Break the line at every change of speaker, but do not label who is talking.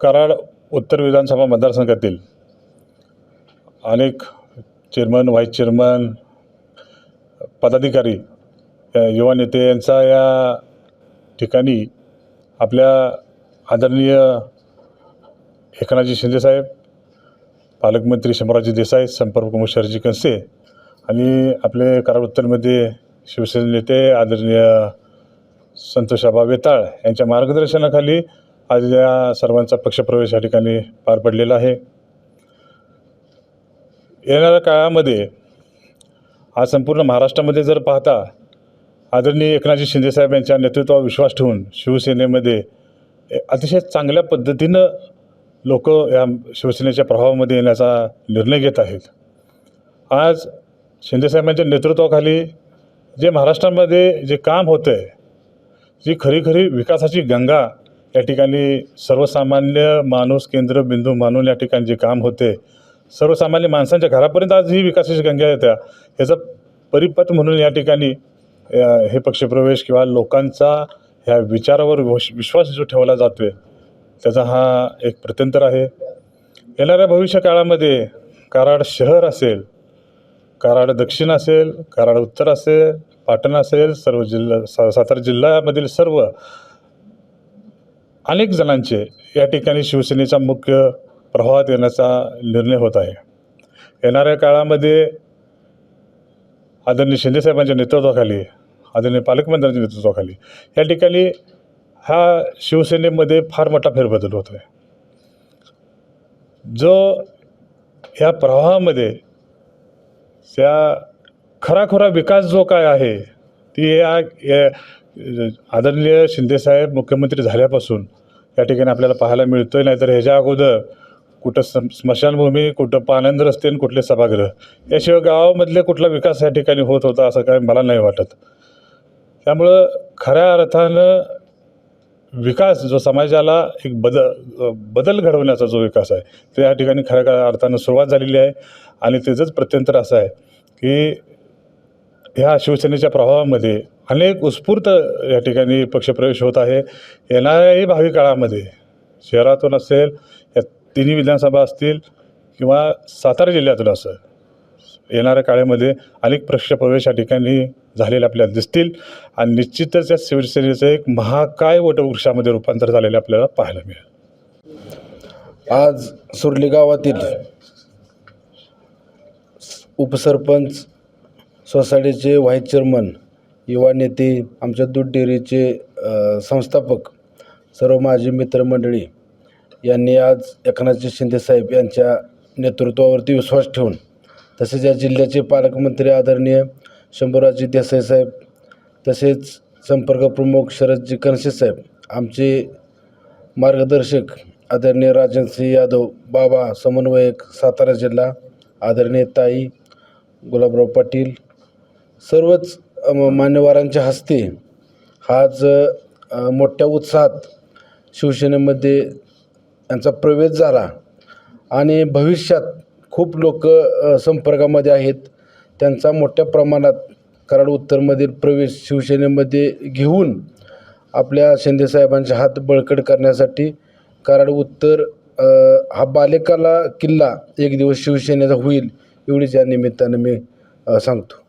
कराड उत्तर विधानसभा मतदारसंघातील अनेक चेअरमन व्हाईस चेअरमन पदाधिकारी युवा नेते यांचा या ठिकाणी आपल्या आदरणीय एकनाथजी शिंदेसाहेब पालकमंत्री शंभराजी देसाई संपर्कप्रमुख शरजी कनसे आणि आपले कराड उत्तरमध्ये शिवसेना नेते आदरणीय संतोषाबा वेताळ यांच्या मार्गदर्शनाखाली आज या सर्वांचा पक्षप्रवेश या ठिकाणी पार पडलेला आहे. येणाऱ्या काळामध्ये आज संपूर्ण महाराष्ट्रामध्ये जर पाहता आदरणीय एकनाथजी शिंदेसाहेब यांच्या नेतृत्वावर विश्वास ठेवून शिवसेनेमध्ये अतिशय चांगल्या पद्धतीनं लोक या शिवसेनेच्या प्रभावामध्ये येण्याचा निर्णय घेत आहेत. आज शिंदेसाहेबांच्या नेतृत्वाखाली जे महाराष्ट्रामध्ये जे काम होतं आहे जी खरी खरी विकासाची गंगा या ठिकाणी सर्वसामान्य माणूस केंद्रबिंदू मानून या ठिकाणी जे काम होते सर्वसामान्य माणसांच्या घरापर्यंत आज ही विकासाची गंगा येत्या. याचा परिपथ म्हणून या ठिकाणी हे पक्षप्रवेश किंवा लोकांचा ह्या विचारावर विश्वास जो ठेवला जातो आहे त्याचा हा एक प्रत्यंतर आहे. येणाऱ्या भविष्य काळामध्ये कराड शहर असेल कराड दक्षिण असेल कराड उत्तर असेल पाटण असेल सर्व जिल्हा सा सातारा जिल्ह्यामधील सर्व अनेक जणांचे या ठिकाणी शिवसेनेचा मुख्य प्रवाहात येण्याचा निर्णय होत आहे. येणाऱ्या काळामध्ये आदरणीय शिंदेसाहेबांच्या नेतृत्वाखाली आदरणीय पालकमंत्र्यांच्या नेतृत्वाखाली या ठिकाणी हा शिवसेनेमध्ये फार मोठा फेरबदल होतो आहे. जो ह्या प्रवाहामध्ये त्या खराखुरा विकास जो काय आहे ती या- आदरणीय शिंदेसाहेब मुख्यमंत्री झाल्यापासून या ठिकाणी आपल्याला पाहायला मिळतोय नाहीतर ह्याच्या अगोदर कुठं सम स्मशानभूमी कुठं पानंद रस्ते आणि कुठले सभागृह. याशिवाय गावामधले कुठला विकास या ठिकाणी होत होता असं काय मला नाही वाटत. त्यामुळं खऱ्या अर्थानं विकास जो समाजाला एक बद बदल घडवण्याचा जो विकास आहे तो या ठिकाणी खऱ्या अर्थानं सुरुवात झालेली आहे. आणि त्याचंच प्रत्यंतर असं आहे की ह्या शिवसेनेच्या प्रभावामध्ये अनेक उत्स्फूर्त या ठिकाणी पक्षप्रवेश होत आहे. येणाऱ्याही भावी काळामध्ये शहरातून असेल या तिन्ही विधानसभा असतील किंवा सातारा जिल्ह्यातून असं येणाऱ्या काळामध्ये अनेक पक्षप्रवेश या ठिकाणी झालेले आपल्याला दिसतील. आणि निश्चितच या शिवसेनेचं एक महाकाय वटवृक्षामध्ये रूपांतर झालेलं आपल्याला पाहायला मिळेल.
आज सुरली गावातील उपसरपंच सोसायटीचे व्हाईस चेअरमन युवा नेते आमच्या दूध डेअरीचे संस्थापक सर्व माझी मित्रमंडळी यांनी आज एकनाथजी शिंदेसाहेब यांच्या नेतृत्वावरती विश्वास ठेवून तसेच या जिल्ह्याचे पालकमंत्री आदरणीय शंभूराजी देसाई साहेब तसेच संपर्क प्रमुख शरदजी कनसे साहेब आमचे मार्गदर्शक आदरणीय राजनसिंह यादव बाबा समन्वयक सातारा जिल्हा आदरणीय ताई गुलाबराव पाटील सर्वच मान्यवरांच्या हस्ते हाच आज मोठ्या उत्साहात शिवसेनेमध्ये यांचा प्रवेश झाला. आणि भविष्यात खूप लोक संपर्कामध्ये आहेत. त्यांचा मोठ्या प्रमाणात कराड उत्तरमधील प्रवेश शिवसेनेमध्ये घेऊन आपल्या शिंदेसाहेबांचे हात बळकट करण्यासाठी कराड उत्तर हा बालेकाला किल्ला एक दिवस शिवसेनेचा होईल एवढीच या निमित्तानं मी सांगतो.